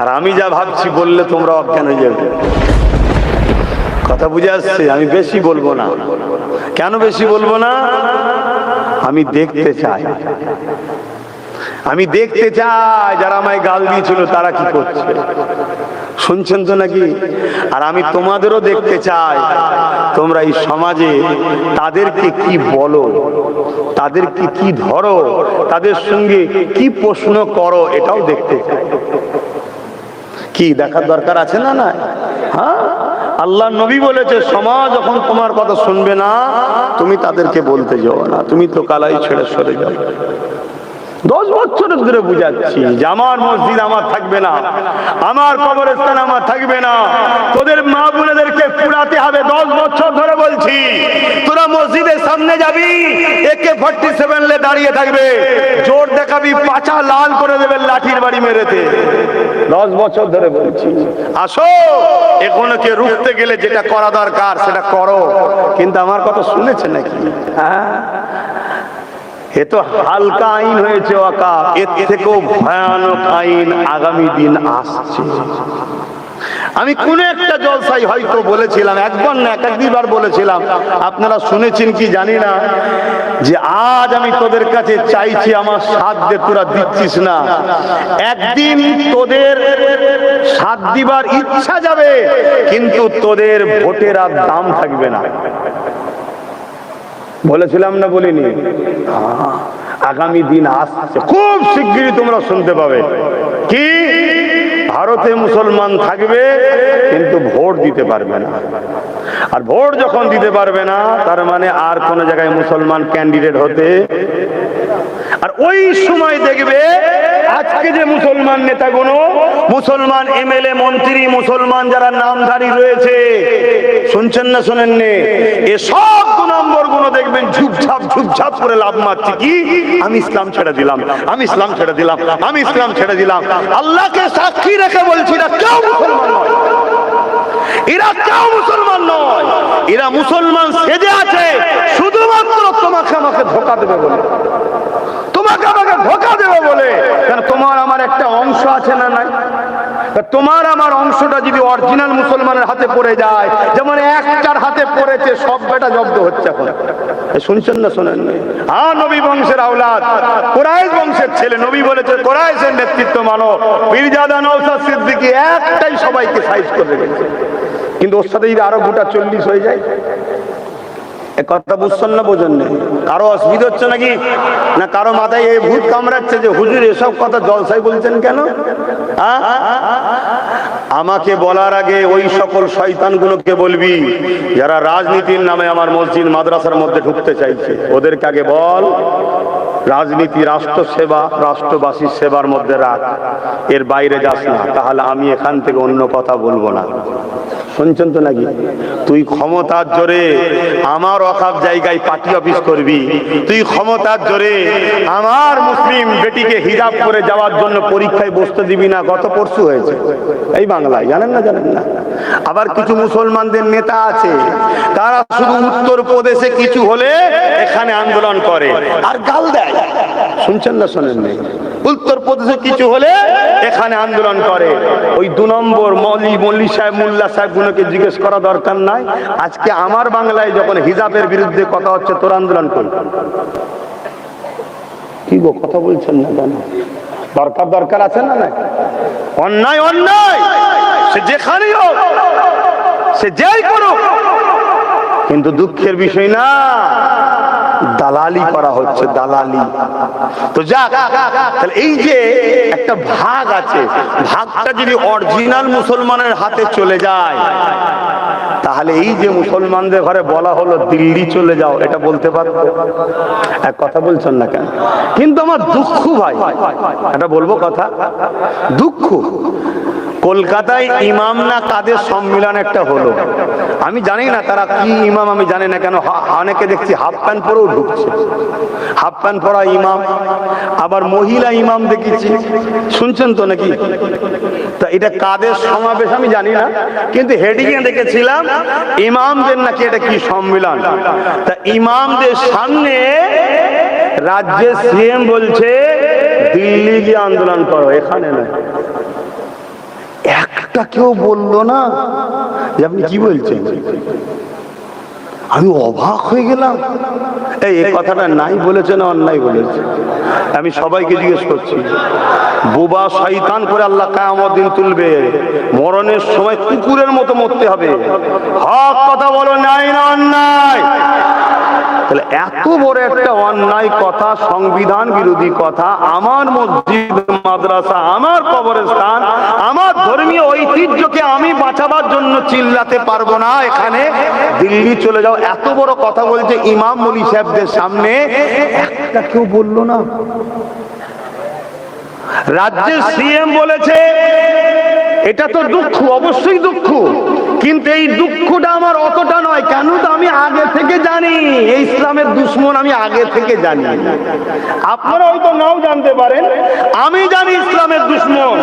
আর আমি যা ভাবছি বললে তোমরা অজ্ঞান হয়ে যাবে। কথা বুঝে আসছে, আমি বেশি বলব না। কেন বেশি বলব না? আমি দেখতে চাই। আমি দেখতে চাই যারা আমায় গাল দিয়েছিল, তারা কি করছে? শুনছেন তো নাকি? আর আমি তোমাদেরও দেখতে চাই, তোমরা এই সমাজে তাদেরকে কি বলো? তাদেরকে কি ধরো? তাদের সঙ্গে কি প্রশ্ন করো? এটাও দেখতে চাই। কি দেখার দরকার আছে না না হ্যাঁ? আল্লাহ নবী বলেছে সমাজ যখন তোমার কথা শুনবে না, তুমি তাদেরকে বলতে যাও না। তুমি তো কালাই ছেড়ে সরে যাও দশ বছরের ধরে বুঝাচ্ছি যে আমার মসজিদ আমার থাকবে না, আমার কবরস্থান আমার থাকবে না। তোদের মা বোনেদেরকে পুরাতে হবে, দশ বছর ধরে বলছি। তোরা মসজিদের সামনে যাবি একে ফর্টি সেভেন লে দাঁড়িয়ে থাকবে। জোর দেখাবি পাচা লাল করে দেবে লাঠির বাড়ি মেরেতে। দশ বছর ধরে বলছি। আসো, এখনকে রুখতে গেলে যেটা করা দরকার, সেটা করো। কিন্তু আমার কথা শুনেছে নাকি? হ্যাঁ। এ তো হালকা আইন হয়েছে ওয়াকা এর থেকেও ভয়ানক আইন আগামী দিন আসছে। আমি কোন একটা জলসাই হয়তো বলেছিলাম, একবার না এক একবার বলেছিলাম, আপনারা শুনেছেন কি জানি না, যে আজ আমি তোদের কাছে চাইছি আমার সাথ দে, তোরা দিচ্ছিস না। একদিন তোদের সাথ দিবার ইচ্ছা যাবে, কিন্তু তোদের ভোটের আর দাম থাকবে না। বলেছিলাম না বলিনি। আগামী দিন আসছে। খুব শিগগিরই তোমরা শুনতে পাবে। কি? ভারতে মুসলমান থাকবে, কিন্তু ভোট দিতে পারবে না। আর ভোট যখন দিতে পারবে না, তার মানে আর কোন জায়গায় মুসলমান ক্যান্ডিডেট হতে আর ওই সময় দেখবে, আজকে যে মুসলমান নেতাগুলো, মুসলমান এমএলএ, মন্ত্রী, মুসলমান যারা নামধারী রয়েছে শুনছেন না শোনেননি? এ সব দু নম্বরগুলো দেখবেন ঝুপঝাপ ঝুপঝাপ করে লাভ মারছে। কি? আমি ইসলাম ছেড়ে দিলাম, আমি ইসলাম ছেড়ে দিলাম, আমি ইসলাম ছেড়ে দিলাম। আল্লাহকে সাক্ষী রেখে বলছি না কেউ মুসলমান নয়। এরা কেউ মুসলমান নয়। এরা মুসলমান সেজে আছে, শুধুমাত্র তোমাকে আমাকে ধোকা দেবে বলে। তোমাকে আমাকে ধোকা দেবে বলে। কারণ তোমার আমার একটা অংশ আছে না নাই? তোমার আমার অংশটা যদি অরিজিনাল মুসলমানের হাতে পড়ে যায়, যেমন একটার হাতে পড়েছে, সব বেটা জব্দ হচ্ছে এখন। শুনছেন না শোনেন হ্যাঁ নবী বংশের আওলাদ, কোরাইশ বংশের ছেলে, নবী বলেছে, কোরাইশের নেতৃত্ব মানো। মির্জাদা নৌসাদ সিদ্দিকি একটাই সবাইকে সাইজ করে রেখেছে। কিন্তু ওর সাথে যদি আরও গোটা চল্লিশ হয়ে যায়? কথা বুঝছেন না, বোঝেন না কারও অসুবিধা হচ্ছে নাকি? না, কারও মাথায় এই ভূত কামড়াচ্ছে যে হুজুর এসব কথা জলসাই বলছেন কেন? আমাকে বলার আগে ওই সকল শয়তানগুলোকে বলবি, যারা রাজনীতির নামে আমার মসজিদ, মাদ্রাসার মধ্যে ঢুকতে চাইছে। ওদেরকে আগে বল। রাজনীতি রাষ্ট্র সেবা রাষ্ট্রবাসীর সেবার মধ্যে রাখ এর বাইরে যাস না, তাহলে আমি এখান থেকে অন্য কথা বলব না। শুনছেন তো নাকি? তুই ক্ষমতার জোরে আমার অকাপ জায়গায় পার্টি অফিস করবি। তুই ক্ষমতার জোরে আমার মুসলিম বেটিকে হিজাব করে যাওয়ার জন্য পরীক্ষায় বসতে দিবি না, গত পরশু হয়েছে। এই বাংলায়, জানেন না জানেন না? আবার কিছু মুসলমানদের নেতা আছে, তারা শুধু উত্তর প্রদেশে কিছু হলে এখানে আন্দোলন করে। আর গাল দেয়। শুনছেন না শোনেন নেই উত্তর প্রদেশে কিছু হলে এখানে আন্দোলন করে। ওই দু নম্বর মলি মল্লি সাহেব মোল্লা সাহেব গুলোকে জিজ্ঞেস করা দরকার নাই। আজকে আমার বাংলায় যখন হিজাবের বিরুদ্ধে কথা হচ্ছে তোর আন্দোলন কর কি গো কথা বলছেন না কেন? দরকার দরকার আছে না না অন্যায় অন্যায়! সে যেখানেই হোক সে যেই করুক। কিন্তু দুঃখের বিষয় না। দালালি করা হচ্ছে, দালালি। তো যাক, তাহলে এই যে একটা ভাগ আছে, ভাগটা যদি অরিজিনাল মুসলমানের হাতে চলে যায়, তাহলে এই যে মুসলমানদের ঘরে বলা হলো দিল্লি চলে যাও, এটা বলতে পারো? এক কথা বলছেন না কেন? কিন্তু আমার দুঃখ ভাই এটা বলব কথা, দুঃখ। কলকাতায় ইমাম না কাদের সম্মিলন একটা হলো? আমি জানি না তারা কি ইমাম, আমি জানি না কেন। অনেকে দেখছি হাফ প্যান্ট পরেও ঢুকছে। হাফ প্যান্ট পরা ইমাম, আবার মহিলা ইমাম দেখেছি। শুনছেন তো নাকি? তা এটা কাদের সমাবেশ আমি জানি না, কিন্তু হেডিং এ দেখেছিলাম, ইমামদের নাকি এটা কি সম্মেলন? তা ইমামদের সামনে রাজ্যের সিএম বলছে, দিল্লি গিয়ে আন্দোলন করো, এখানে নয়। একটা কেউ বলল না যে আপনি কি বলছেন? আমি অবাক হয়ে গেলাম। এই কথাটা নাই বলেছে না অন্যায় বলেছে? আমি সবাইকে জিজ্ঞেস করছি, বোবা শয়তান করে আল্লাহ কায়ামত দিন তুলবে, মরণের সময় কুকুরের মতো মরতে হবে। হক কথা বলো নাই না অন্যায়? তাহলে এত বড় একটা অন্যায় কথা, সংবিধান বিরোধী কথা, আমার মসজিদ, মাদ্রাসা, আমার কবরস্থান, আমার ধর্মীয় ঐতিহ্যকে আমি বাঁচাবার জন্য চিল্লাতে পারব না। এখানে দিল্লি চলে যাও। এত বড় কথা বলছে ইমাম মলি সাহেবদের সামনে। একটা কেউ বলল না। রাজ্যের সিএম বলেছে এটা তো দুঃখ, অবশ্যই দুঃখ। কিন্তু এই দুঃখটা আমার অতটা নয়। কেন তো আমি আগে থেকে জানি। এই ইসলামের দুশ্মন আমি আগে থেকে জানি। আপনারা হয়তো নাও জানতে পারেন। আমি জানি ইসলামের দুশ্মন।